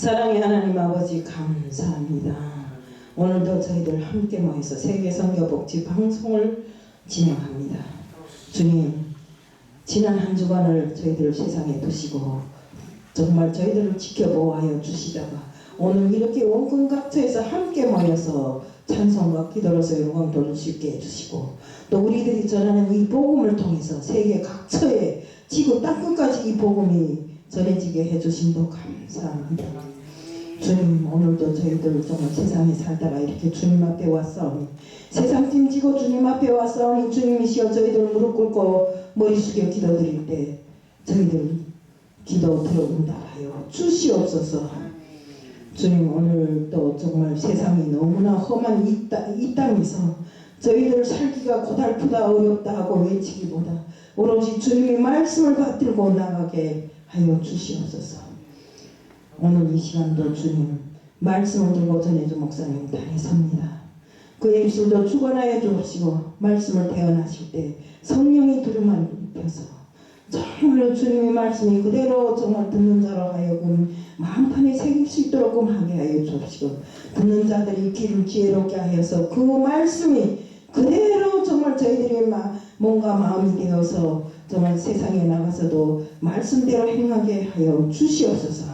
사랑의 하나님 아버지 감사합니다. 오늘도 저희들 함께 모여서 세계 선교 복지 방송을 진행합니다. 주님, 지난 한 주간을 저희들 세상에 두시고 정말 저희들을 지켜보아여 주시다가 오늘 이렇게 원근 각처에서 함께 모여서 찬송과 기도로서 영광 돌릴 수 있게 해주시고 또 우리들이 전하는 이 복음을 통해서 세계 각처에 지구 땅 끝까지 이 복음이 전해지게 해주심도 감사합니다. 주님 오늘도 저희들 정말 세상에 살다가 이렇게 주님 앞에 왔사오니 세상 짐지고 주님 앞에 왔사오니 주님이시여 저희들 무릎 꿇고 머리 숙여 기도드릴 때 저희들 기도 들어온다하여 주시옵소서 주님 오늘도 정말 세상이 너무나 험한 이, 땅, 이 땅에서 저희들 살기가 고달프다 어렵다 하고 외치기보다 오로지 주님의 말씀을 받들고 나가게 하여 주시옵소서 오늘 이 시간도 주님 말씀을 들고 전해주 목사님 단에 섭니다. 그의 입술도 주관하여 주옵시고 말씀을 태어나실 때 성령이 두루만 입혀서 정말로 주님의 말씀이 그대로 정말 듣는 자로 하여금 마음판에 새길 수 있도록 하게 하여 주옵시고 듣는 자들이 귀를 지혜롭게 하여서 그 말씀이 그대로 정말 마, 몸과 마음이 되어서 정말 세상에 나가서도 말씀대로 행하게 하여 주시옵소서.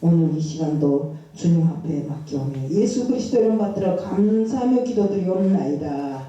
오늘 이 시간도 주님 앞에 맡겨오니 예수 그리스도를 받들어 감사하며 기도드리옵나이다.